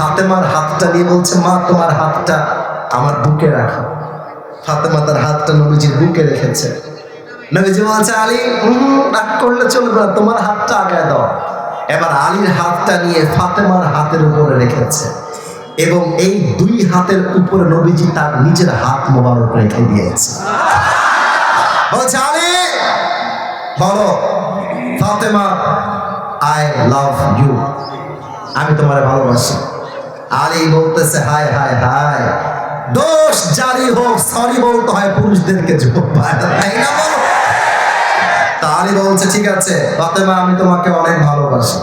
ফাতেমার হাতটা নিয়ে বলছে, মা, তোমার হাতটা আমার বুকে রাখো। ফাতেমা তার হাতটা নবীজির বুকে রেখেছে। নবীজি বলছে, আলী রাগ করলে চলবে না, তোমার হাতটা আগায় দাও। এবার আলীর হাতটা নিয়ে ফাতেমার হাতের উপরে রেখেছে এবং এই দুই হাতের উপরে নবীজি তার নিজের হাত মোবারক রেখে দিয়েছে। বলছে, আলী, বলো, ফাতেমা আই লাভ ইউ আমি তোমার ভালোবাসি। আলী বলতেছে, হায় হায় হায়। দোষ জারি হোক সরি বলতে হয়, পুরুষদেরকে আলী বলছে, ঠিক আছে, ফাতেমা, আমি তোমাকে অনেক ভালোবাসি।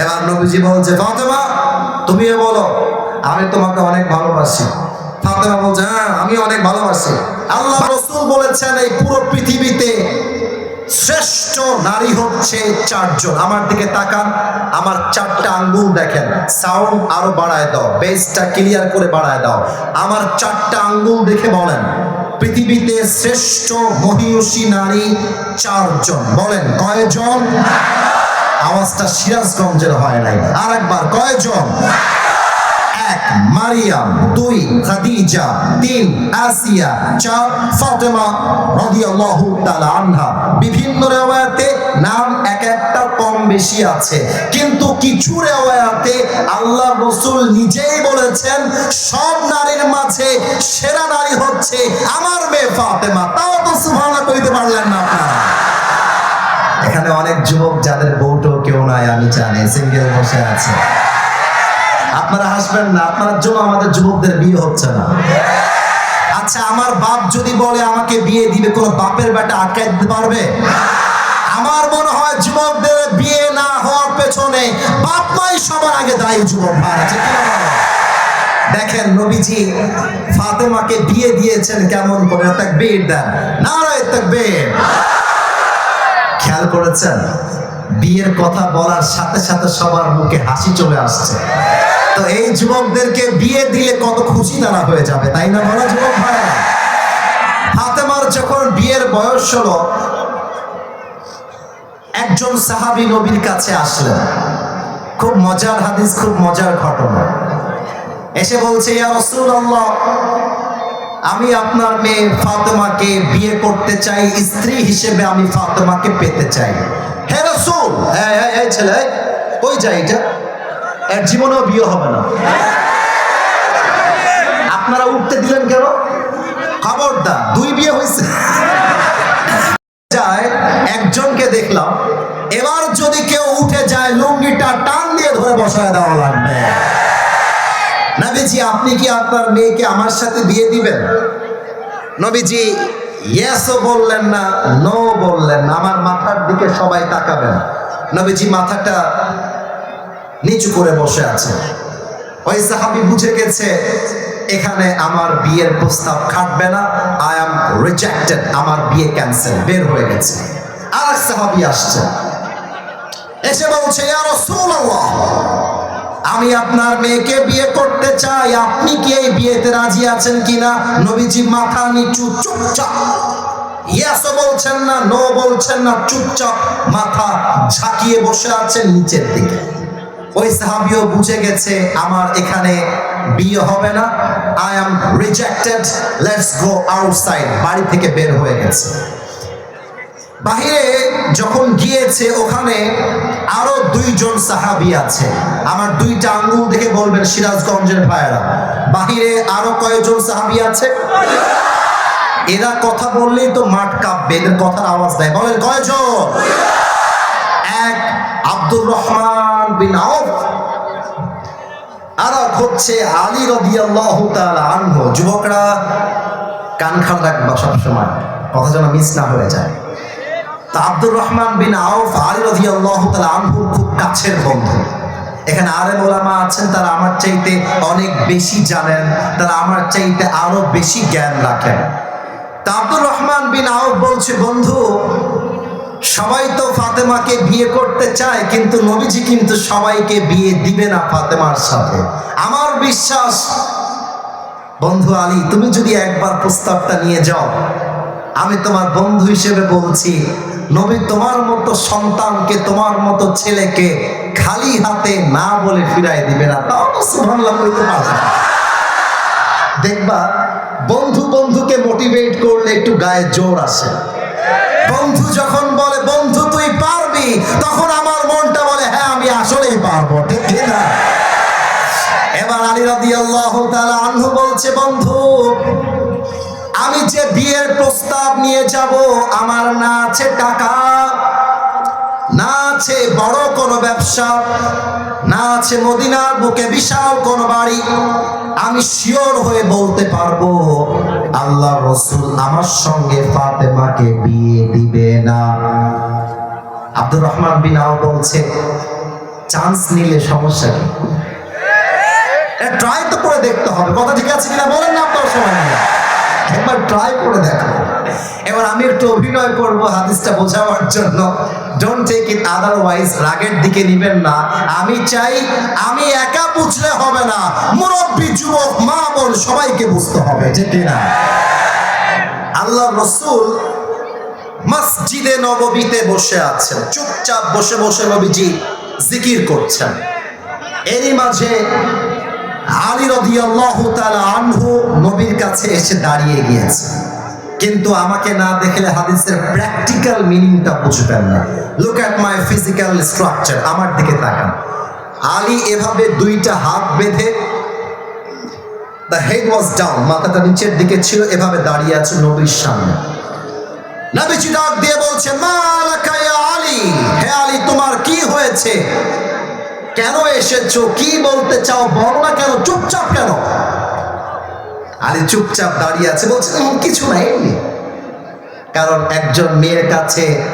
এবার নবীজি বলছে, ফাতেমা, তুমিও বলো, আমি তোমাকে অনেক ভালোবাসি। ফাতেমা বলছে হ্যাঁ আমি অনেক ভালোবাসি। আল্লাহ রসুল বলেছেন, এই পুরো পৃথিবীতে শ্রেষ্ঠ নারী হচ্ছে চারজন। আমার দিকে তাকান, আমার চারটা আঙ্গুল দেখেন। সাউন্ড আরও বাড়ায় দাও বেসটা ক্লিয়ার করে বাড়ায় দাও। আমার চারটা আঙ্গুল দেখে বলেন, পৃথিবীতে শ্রেষ্ঠ মহিষী নারী চারজন। বলেন, কয়জন? আওয়াজটা সিরাজগঞ্জের হয় নাই। আর একবার কয়জন? এক, মারিয়াম, দুই, খাদিজা, তিন, আসিয়া, চার, ফাতেমা রাদিয়াল্লাহু তাআলা আনহা। বিভিন্ন রেওয়ায়াতে নাম এক একটা কম বেশি আছে। কিন্তু কিছু রেওয়ায়াতে আল্লাহ রাসূল নিজেই বলেছেন, সব নারীর মাঝে সেরা নারী হচ্ছে আমার মেয়ে ফাতেমা। তাও তো সুবহানাল্লাহ কইতে পারলেন না আপনারা। এখানে অনেক যুবক, যাদের বউটো কেউ নাই, আমি জানি, সিঙ্গেল বসে আছে। আপনারা হাসবেন না, আপনার জন্য আমাদের যুবকদের বিয়ে হচ্ছে না। আচ্ছা আমার বাপ যদি বলে আমাকে বিয়ে দিবে, কোনো বাপের বেটা আটকাই দিতে পারবে? আমার মনে হয় যুবকদের বিয়ে না হওয়ার পেছনে বাপ মাই সবার আগে দায়ী যুবক? দেখেন নবীজি ফাতেমাকে বিয়ে দিয়েছেন কেমন করে? তাকবীর দেন। নারায় তাকবীর। খেয়াল করেছেন? বিয়ের কথা বলার সাথে সাথে সবার মুখে হাসি চলে আসছে। তো এই যুবকদেরকে বিয়ে দিলে কত খুশি তারা হয়ে যাবে তাই না বলো যুবক ভাই ফাতেমার যখন বিয়ের বয়স হলো একজন সাহাবী নবীর কাছে আসলেন। খুব মজার হাদিস খুব মজার ঘটনা। এসে বলছে আমি আপনার মেয়ে ফাতেমাকে বিয়ে করতে চাই স্ত্রী হিসেবে আমি ফাতেমাকে পেতে চাই। হে রসুল এই, এই, ছেলে ওই যাই এটা? এর জীবনেও বিয়ে হবে না। আপনারা উঠতে দিলেন কেন? খবরদার, দুই বিয়ে হয়েছে। যায়, একজনকে দেখলাম, এবার যদি কেউ উঠে যায়, লুঙ্গিটা টান দিয়ে ধরে বসায় দেওয়া লাগবে। নবীজি, আপনি কি আপনার মেয়েকে আমার সাথে বিয়ে দিবেন? নবীজি ইয়েসও বললেন না নো বললেন আমার মাথার দিকে সবাই তাকাবেন। নবীজি মাথাটা নিচু করে বসে আছে। ওই সাহাবি বুঝে গেছে, এখানে আমার বিয়ের প্রস্তাব খাটবে না আই এম রিজেক্টেড আমার বিয়ে ক্যান্সেল বের হয়ে গেছে। আর এক সাহাবি আসছে। এসে বলছে আমি আপনার মেয়েকে বিয়ে করতে চাই, আপনি কি এই বিয়েতে রাজি আছেন কিনা? নবীজি মাথা নিচু, চুপচাপ। ইয়াসও বলছেন না নো বলছেন না, চুপচাপ। মাথা ঝাঁকিয়ে বসে আছেন নিচের দিকে। ওই সাহাবিও বুঝে গেছে আমার এখানে বিয়ে হবে না। I am rejected let's go outside বাড়ি থেকে বের হয়ে গেছে। বাহিরে যখন গিয়েছে ওখানে আরও দুইজন সাহাবি আছে। আমার দুইটা আঙ্গুল দেখে বলবেন, সিরাজগঞ্জের ভাইয়েরা, বাহিরে আরও কয়েকজন সাহাবি আছে? এরা কথা বললেই তো মাঠ কাঁপবে, এদের কথার আওয়াজ দেয়। বলেন, কয়জন? আব্দুর রহমান বিন আউফ। আর হচ্ছে আলী রাদিয়াল্লাহু তাআলা আনহু। যুবকরা কান খান রাখবা সবসময়, কথা যেন মিস না হয়ে যায়। তা আব্দুর রহমান বিন আউফ আলী রাদিয়াল্লাহু তাআলা আনহুর খুব কাছের বন্ধু। এখানে আরে ওলামা আছেন, তারা আমার চাইতে অনেক বেশি জানেন, তারা আমার চাইতে আরও বেশি জ্ঞান রাখেন। তা আব্দুর রহমান বিন আউফ বলছে, বন্ধু সবাই তো ফাতেমাকে বিয়ে করতে চায়, কিন্তু নবীজি কিন্তু সবাইকে বিয়ে দিবে না ফাতেমার সাথে। আমার বিশ্বাস, বন্ধু আলী, তুমি যদি একবার প্রস্তাবটা নিয়ে যাও, আমি তোমার বন্ধু হিসেবে বলছি, নবী তোমার মতো সন্তানকে, তোমার মতো ছেলেকে খালি হাতে না বলে ফিরাই দিবে না। তাও তো বলতে পারবে। দেখবা, বন্ধু বন্ধুকে মোটিভেট করলে একটু গায়ে জোর আসে। বন্ধু যখন বলে, বন্ধু, তুই পারবি? তখন আমার মনটা বলে হ্যাঁ আমি আসলেই পারব। ঠিক না? এবার আলী রাদিয়াল্লাহু তাআলা আনহু বলছে, বন্ধু, আমি যে বিয়ের প্রস্তাব নিয়ে যাব, আমার না আছে টাকা, না আছে বড় কোনো ব্যবসা, না আছে মদিনার বুকে বিশাল কোনো বাড়ি, আমি শিওর হয়ে বলতে পারব। আল্লাহ রসুল আমার সঙ্গে ফাতেমাকে বিয়ে দিবে না। আব্দুর রহমান বিন বলছে চান্স নিলে সমস্যা কি? ট্রাই তো করে দেখতে হবে। কথা ঠিক আছে কিনা? বলেন না আপনার সময় একবার ট্রাই করে দেখো এবার আমি একটু অভিনয় করব হাদিসটা বোঝাবার জন্য। ডোন্ট টেক ইট আদারওয়াইজ রাগের দিকে নিবেন না। আমি চাই, আমি একা বুঝলে হবে না। মুরব্বী, যুবক, মা, বোন, সবাইকে বুঝতে হবে, ঠিক না? আল্লাহ রসুল মসজিদে নববীতে বসে আছেন। চুপচাপ বসে বসে নবীজি জিকির করছেন। এরই মাঝে আলী রাদিয়াল্লাহু তাআলা আনহু নবীর কাছে এসে দাঁড়িয়ে গিয়েছে। কিন্তু আমাকে না দেখলে হাদিসের প্র্যাকটিক্যাল মিনিংটা বুঝবেন না। Look at my physical structure আমার দিকে তাকান। আলী এভাবে দুইটা হাত বেঁধে দ্য হেড ওয়াজ ডাউন মাথাটা নিচের দিকে ছিল, এভাবে দাঁড়িয়ে আছে নবীর সামনে। নবীজি ডাক দিয়ে বলছেন মা আলী, হে আলী, তোমার কি হয়েছে? কেন এসেছ? কি বলতে চাও? বলো না কেন? চুপচাপ কেন? আলী চুপচাপ দাঁড়িয়ে আছে বলছে "উম, কিছু নাই এমনি। কারণ একজন মেয়ের কাছে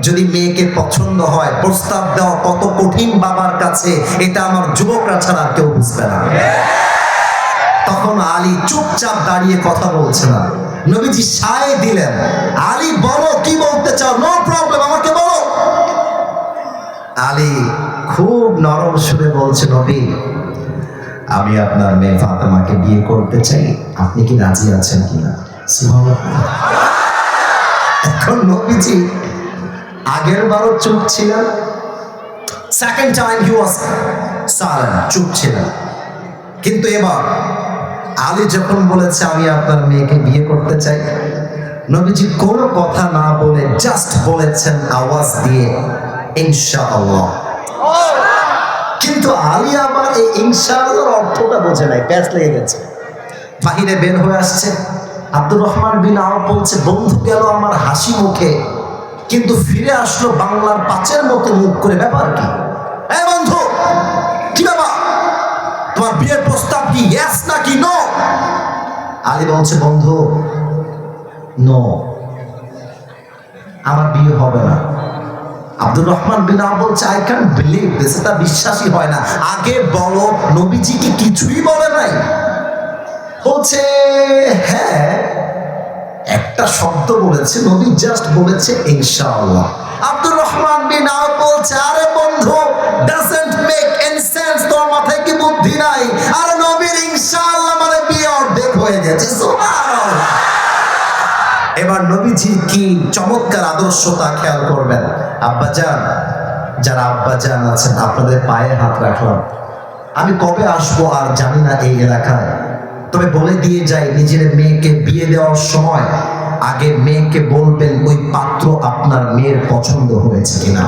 যদি মেয়েকে পছন্দ হয় প্রস্তাব দেওয়া কত কঠিন বাবার কাছে এটা আমার যুবকরা ছাড়া কেউ বুঝবে না। তখন আলী চুপচাপ দাঁড়িয়ে কথা বলছে না। নবীজি সায় দিলেন আলী বলো কি বলতে চাও? নো প্রবলেম আমাকে বলো। আলী খুব নরম সুরে বলছে নবী আমি আপনার মেয়ে ফাতেমাকে বিয়ে করতে চাই, আপনি কি রাজি আছেন কিনা? এখন নবীজি আগের বারও চুপ ছিলেন সেকেন্ড টাইম হি ওয়াজ চুপ ছিলেন। কিন্তু এবার আলী যখন বলেছে, আমি আপনার মেয়েকে বিয়ে করতে চাই, নবীজি কোনো কথা না বলে জাস্ট বলেছেন আওয়াজ দিয়ে, ইনশাআল্লাহ। কিন্তু আলী আবার এই ইনশাআল্লাহর অর্থটা বোঝে নাই প্যাচ লেগে গেছে। বাহিরে বের হয়ে আসছে। আব্দুর রহমান বিন আওয়াব বলছে, বন্ধু গেল আমার হাসি মুখে, কিন্তু ফিরে আসলো বাংলার পাঁচের মতো মুখ করে, ব্যাপার কি? এই বন্ধু, কি ব্যাপার? তোমার বিয়ের প্রস্তাব কি ইয়েস নাকি নো আলী বলছে, বন্ধু নো আমার বিয়ে হবে না। আব্দুর রহমান বিন বলছে আই ক্যান বিলিভ দিস এটা বিশ্বাসই হয় না। আগে বলো, নবীজি কি কিছুই বলে নাই? বলছে হ্যাঁ একটা শব্দ বলেছে, নবী জাস্ট বলেছে, ইনশাআল্লাহ। আব্দুর রহমান বিন বলছে, আরে বন্ধু ডাজন্ট মেক এনি সেন্স তোর মাথায় কি বুদ্ধি নাই? আর নবীর ইনশাআল্লাহ মানে বিয়ে অর্ধেক হয়ে গেছে, সুবহানাল্লাহ। এবার নবীজির কি চমৎকার আদর্শ তা খেয়াল করবেন? আব্বাজান যারা আব্বাজান আছেন, আপনাদের পায়ে হাত রাখলাম। আমি কবে আসব আর জানি না এই এলাকায়। তবে বলে দিয়ে যাই, নিজের মেয়েকে বিয়ে দেওয়ার সময় আগে মেয়েকে বলবেন, ওই পাত্র আপনার মেয়ের পছন্দ হয়েছে কিনা?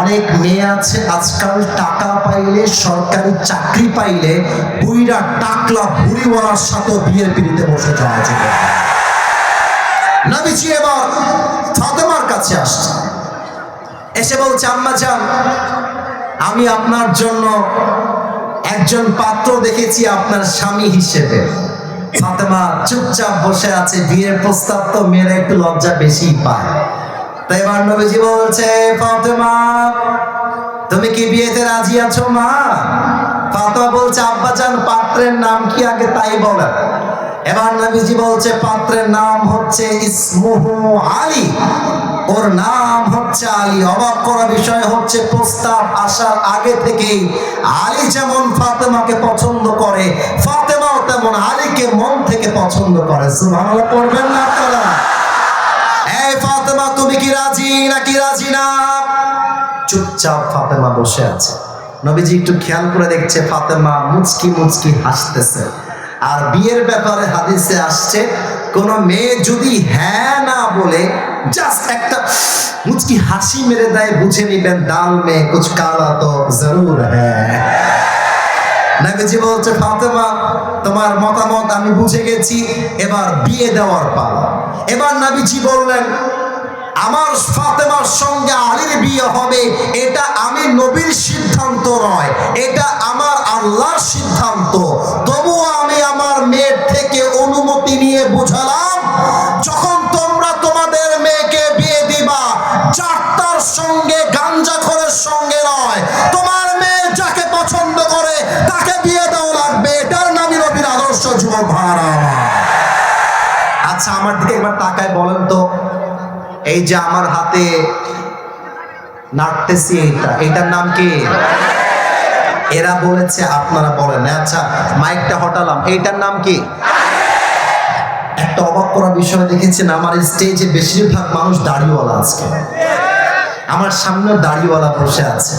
অনেক মেয়ে আছে, আজকাল টাকা পাইলে, সরকারি চাকরি পাইলে বুইরা টাকলা বুড়িওয়ালার সাথে বিয়ের পিড়িতে বসে যাওয়া যাবে নবীজি এবার ফাতেমার কাছে আসছে। এসে বলছে, আম্মা যান, আমি আপনার জন্য একজন পাত্র দেখেছি আপনার স্বামী হিসেবে। ফাতেমা চুপচাপ বসে আছে, বিয়ের প্রস্তাব তো মেয়েরা একটু লজ্জা বেশি পায়। তাই এবার নবীজি বলছে, ফাতেমা, তুমি কি বিয়েতে রাজি আছো, মা? ফাতেমা বলছে, আব্বা যান, পাত্রের নাম কি আগে তাই বলেন। এবার নবীজি বলছে, পাত্রের নাম হচ্ছে ইসমুহু আলী। ওর নাম হচ্ছে আলী। অবাক করা বিষয় হচ্ছে, প্রস্তাব আসার আগে থেকেই আলী যেমন ফাতেমাকে পছন্দ করে, ফাতেমাও তেমন আলীকে মন থেকে পছন্দ করে। সুবহানাল্লাহ, পড়বেন না আপনারা? এই ফাতেমা, তুমি কি রাজি নাকি রাজি না? চুপচাপ ফাতেমা বসে আছে। নবীজি একটু খেয়াল করে দেখছে, ফাতেমা মুচকি মুচকি হাসতেছে। আর বিয়ের ব্যাপারে হাদিসে আসছে, কোন মেয়ে যদি হ্যাঁ না বলে জাস্ট একটা মুচকি হাসি মেরে দেয়, বুঝে নিবেন ডাল মেয়ে কুছ কালা তো জরুর হ্যাঁ। নবীজি বলছে, ফাতেমা, তোমার মতামত আমি বুঝে গেছি, এবার বিয়ে দেওয়ার পালা। এবার নবীজি বললেন, আমার ফাতেমার সঙ্গে আলীর বিয়ে হবে, এটা আমি নবীর সিদ্ধান্ত নয়, এটা আমার আল্লাহর সিদ্ধান্ত ভাড়া আচ্ছা আমার দিকে একবার তাকায় বলেন তো, এই যে আমার হাতে এইটা নাম কি? এরা বলেছে, আপনারা বলেন। আচ্ছা মাইকটা হটালাম। এইটার নাম কি? একটা অবাক করা বিষয় দেখেছেন, আমার স্টেজে বেশিরভাগ মানুষ দাড়িওয়ালা আজকে। আমার সামনে দাড়িওয়ালা বসে আছে।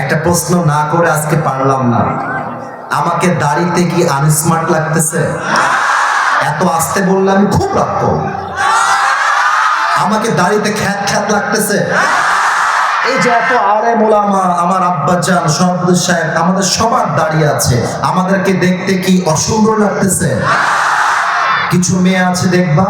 একটা প্রশ্ন না করে আজকে পারলাম না। আমাকে দাড়িতে কি আনস্মার্ট লাগতেছে। এত আসতে বললে আমি খুব রাগ। আমাকে দাড়িতে খ্যাত খ্যাত লাগতেছে। এই যে এত আরে মোলামা, আমার আব্বাজান সভাপতি সাহেব, আমাদের সবার দাঁড়িয়ে আছে। আমাদেরকে দেখতে কি অসুন্দর লাগতেছে? কিছু মেয়ে আছে দেখবা?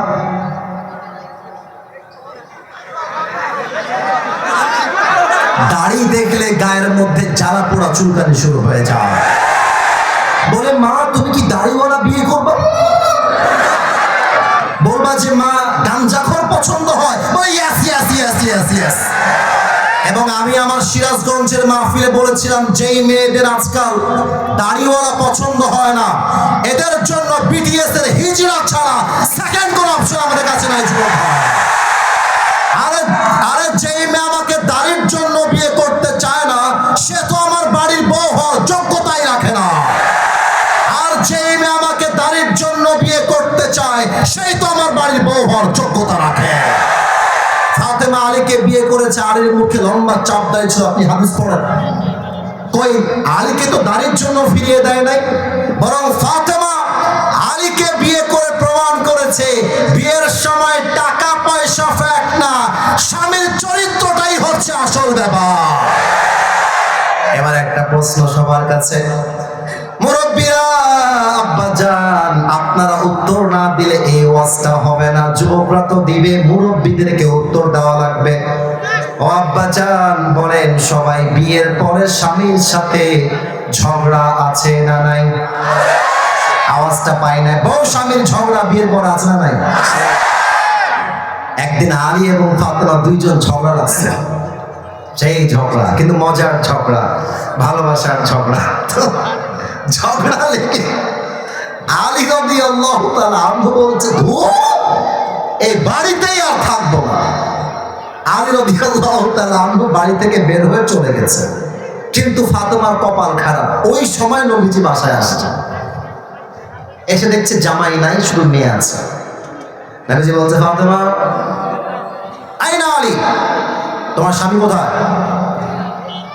দাড়ি দেখলে গায়ের মধ্যে জ্বালা পোড়া চুলকানি শুরু হয়ে যায়। বলবা যে মা গাঞ্জাখর পছন্দ হয়। ইয়াস ইয়াস ইয়াস ইয়াস ইয়াস এবং আমি আমার সিরাজগঞ্জের মাহফিলে বলেছিলাম, যেই মেয়েদের আজকাল দাড়িওয়ালা পছন্দ হয় না, এদের জন্য বিটিএস এর হিজড়া ছাড়া সেকেন্ড কোন অপশন আমাদের কাছে নাই, যুবক আরে আরে যেই হওয়ার যোগ্যতা রাখে। ফাতেমা আলীকে বিয়ে করেছে আলীর মুখে লম্বা চাপ দাঁড়িয়ে ছিল আপনি হাদিস পড়েন। কই, আলীকে তো দাড়ির জন্য ফিরিয়ে দেয় নাই, বরং ফাতেমা আলীকে বিয়ে করে প্রমাণ করেছে, বিয়ের সময় টাকা, পয়সা ফ্যাক্ট না, স্বামীর চরিত্রটাই হচ্ছে আসল ব্যাপার। এবার একটা প্রশ্ন সবার কাছে মুরব্বীরা আপনারা উত্তর না দিলে এই হবে না। যুবকরা তো দিবে উত্তর দেওয়া লাগবে। ও আব্বাজান বলেন সবাই, বিয়ের স্বামীর সাথে ঝগড়া আছে না নাই? আওয়াজটা পাই স্বামীর ঝগড়া বিয়ের পরে আছে নাই? একদিন আলী এবং দুইজন ঝগড়া লাগছে। সেই ঝগড়া, কিন্তু মজার ঝগড়া, ভালোবাসার ঝগড়া। ঝগড়া লেগে আলী রবি আল্লাহ বলছে এই বাড়িতেই আর থাকব না। আলী রবি আল্লাহ বাড়ি থেকে বের হয়ে চলে গেছে। কিন্তু ফাতেমার কপাল খারাপ। ওই সময় নবীজি বাসায় আসছে। এসে দেখছে জামাই নাই, শুধু মেয়ে আছে। নবীজি বলছে, ফাতেমা, আইনা আলী, তোমার স্বামী কোথায়?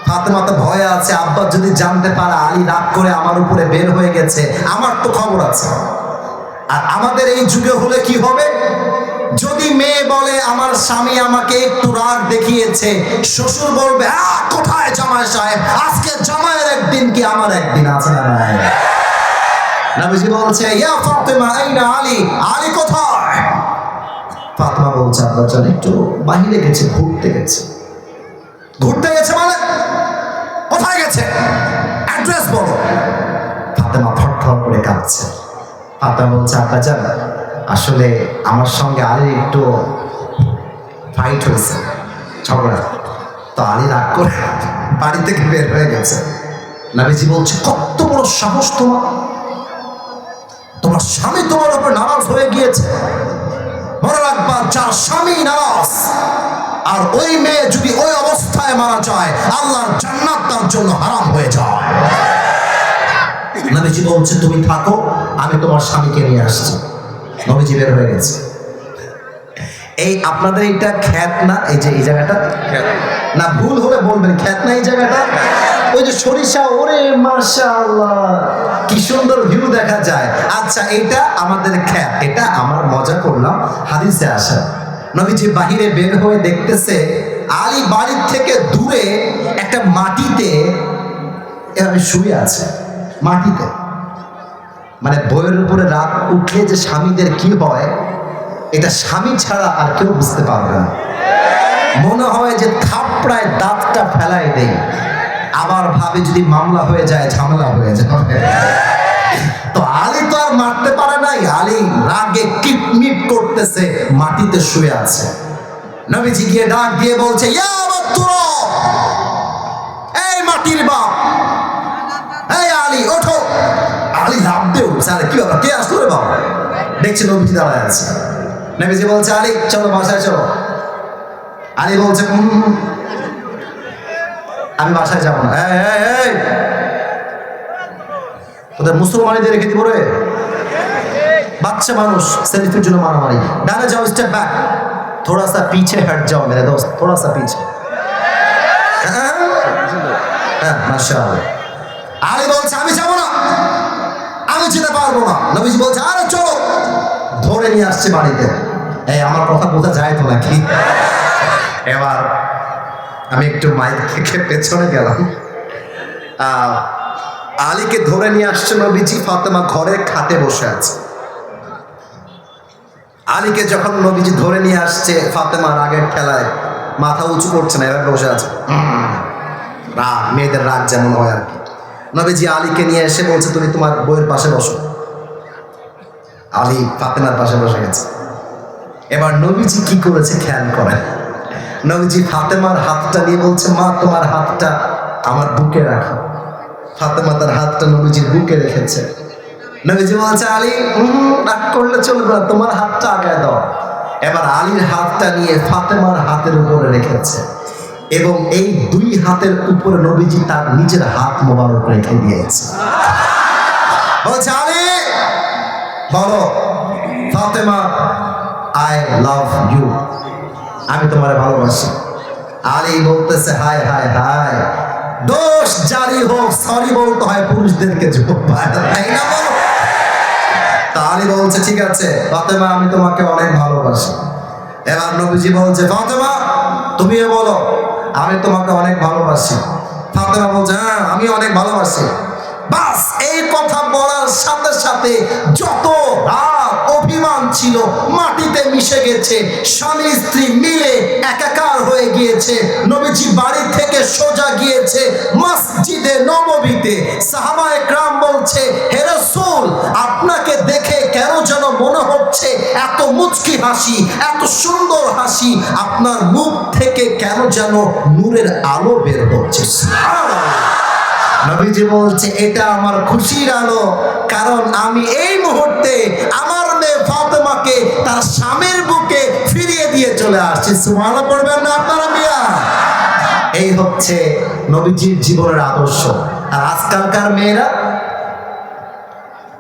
ফাতেমা তো ভয়ে আছে আব্বা যদি জানতে পারে আলী রাগ করে আমার উপরে বের হয়ে গেছে আমার তো খবর আছে। আর আমাদের এই যুগে হলে কি হবে? যদি মেয়ে বলে আমার স্বামী আমাকে একটু রাগ দেখিয়েছে শ্বশুর বলবে "আহ, কোথায় জামাই সাহেব? আজকে জামাইয়ের একদিন কি আমার একদিন আছে না নবীজি বলছে ইয়া ফাতেমা আইনা আলী? আলী কোথায়? ফাতেমা বলছে আব্বা জান একটু বাহিরে গেছে ঘুরতে গেছে। ঘুরতে গেছে মানে ফাতেমা করে কাঁদছে। ফাতেমা বলছে, আব্বা জান আসলে আমার সঙ্গে আলীর একটু ফাইট হয়েছে, ঝগড়া। তো আলী রাগ করে বাড়ি থেকে বের হয়ে গেছে। নাবিজি বলছে, কত বড় সাহস তোমার। তোমার স্বামী তোমার উপর নারাজ হয়ে গিয়েছে। মনে রাখবা, যার স্বামী নারাজ, আর ওই মেয়ে যদি ওই অবস্থায় মারা যায়, আল্লাহর জান্নাত তার জন্য হারাম হয়ে যায়। নবীজি বলছে, তুমি থাকো, আমি তোমার স্বামীকে নিয়ে আসছি। নবীজি বের হয়ে গেছে। এই আপনাদের এইটা খ্যাত না? এই যে এই জায়গাটা? না, ভুল হলে বলবেন, খ্যাত না এই জায়গাটা? ওই যে সরিষা, ওরে মাশাআল্লাহ, কি সুন্দর ভিউ দেখা যায়। আচ্ছা এটা আমাদের খ্যাত, এটা আমার মজা করলাম, হাদিসে আসা। নবীজি বাহিরে বের হয়ে দেখতেছে, আলী বাড়ির থেকে দূরে একটা মাটিতে শুয়ে আছে। মাটিতে। মানে বইয়ের উপরে রাত উঠলে যে স্বামীদের কি হয়, এটা স্বামী ছাড়া আর কেউ বুঝতে পারবে না। মনে হয় যে থাপড়ায় দাঁতটা ফেলাই দেই, আবার ভাবে যদি মামলা হয়ে যায়, ঝামেলা হয়ে যাবে। তো আলী তো আর মারতে পারে নাই, আলী রাগে কিটমিট করতেছে, মাটিতে শুয়ে আছে। নবীজি গিয়ে ডাক দিয়ে বলছে! এই মাটির বাপ আলী ওঠো আলী লাভ দিয়ে উঠছে আরে কি ব্যাপার কে আসলো রে বাবা দেখছি নবীজি দাঁড়ায় আছে নবীজি বলছে আলী চলো বাসায় চলো আলী বলছে "হুম, হুম, হুম। আমি বাসায় যাবো না এই, এই, এই। তোদের মুসলমানিদের রেখে দিব রে বাচ্চা মানুষ সেলফির জন্য মারামারি ডানে যাও স্টেপ ব্যাক थोड़ा सा पीछे हट जाओ मेरे दोस्त थोड़ा सा पीछे হ্যাঁ হ্যাঁ মাশাআল্লাহ আলী বলছে, আমি যাব না। আমি যেতে পারব না। নবীজি বলছে, আরে চলো। ধরে নিয়ে আসছে বাড়িতে। এই, আমার কথা বোঝা যায় তো নাকি? এবার আমি একটু মাইক থেকে পেছনে গেলাম। আলীকে ধরে নিয়ে আসছে নবীজি, ফাতেমা ঘরের খাতে বসে আছে। আলীকে যখন নবীজি ধরে নিয়ে আসছে ফাতেমা রাগের খেলায় মাথা উঁচু করছে না, এভাবে বসে আছে। রাগ, মেয়েদের রাগ যেমন হয় আর কি। নবীজি আলীকে নিয়ে এসে বলছে, তুমি তোমার বইয়ের পাশে বসো। আলী ফাতেমার পাশে বসে গেছে। এবার নবীজি কি করেছে খেয়াল করেন। নবীজি ফাতেমার হাতটা নিয়ে বলছে, মা, তোমার হাতটা আমার বুকে রাখো। ফাতেমা তার হাতটা নবীজির বুকে রেখেছে। নবীজি বলছে, আলী রাগ করলে চলবে না, তোমার হাতটা আগায় দাও। এবার আলীর হাতটা নিয়ে ফাতেমার হাতের উপরে রেখেছে। এবং এই দুই হাতের উপরে নবীজি তার নিজের হাত মোবারক রেখে দিয়েছে। বলছে, আলী, বলো, ফাতেমা আই লাভ ইউ আমি তোমার ভালোবাসি। আলী বলতেছে, হায় হায় হায়। দোষ জারি হোক সরি বলতে হয়, পুরুষদেরকে তা আলী বলছে, ঠিক আছে, ফাতেমা, আমি তোমাকে অনেক ভালোবাসি। এবার নবীজি বলছে, ফাতেমা, তুমিও বলো আমি তোমাকে অনেক ভালোবাসি। ফাতেমা বলছে হ্যাঁ আমি অনেক ভালোবাসি। বাস, এই কথা বলার সাথে সাথে যত ছিল, মাটিতে মিশে গেছে। স্বামী স্ত্রী মিলে একাকার হয়ে গিয়েছে। নবীজি বাড়ি থেকে সোজা গিয়েছে মসজিদে নববীতে সাহাবা একরাম বলছে, হে রাসূল, আপনাকে দেখে কেন যেন মনে হচ্ছে এত মুচকি হাসি, এত সুন্দর হাসি? আপনার মুখ থেকে কেন যেন নূরের আলো বের হচ্ছে? নবীজি বলছে, এটা আমার খুশির আলো, কারণ আমি এই মুহূর্তে আমার মেয়ে ফাতেমাকে তার স্বামীর বুকে ফিরিয়ে দিয়ে চলে আসছি। সুবহানাল্লাহ পড়বেন না আপনারা মিয়া? এই হচ্ছে নবীজির জীবনের আদর্শ। আর আজকালকার মেয়েরা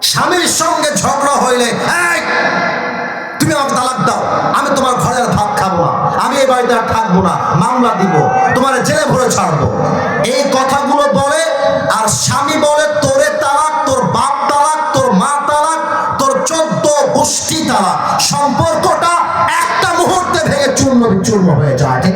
স্বামীর সঙ্গে ঝগড়া হইলে "এই, তুমি আমাকে তালাক দাও আমি তোমার ঘরে ভাত খাব না আমি এই বাড়িতে আর থাকব না মামলা দিব তোমার জেলে ভরে ছাড়বো। এই কথাগুলো বলে আর স্বামী বলে তালাক সম্পর্কটা একটা মুহূর্তে ভেঙে চূর্ণ বিচূর্ণ হয়ে যায় ঠিক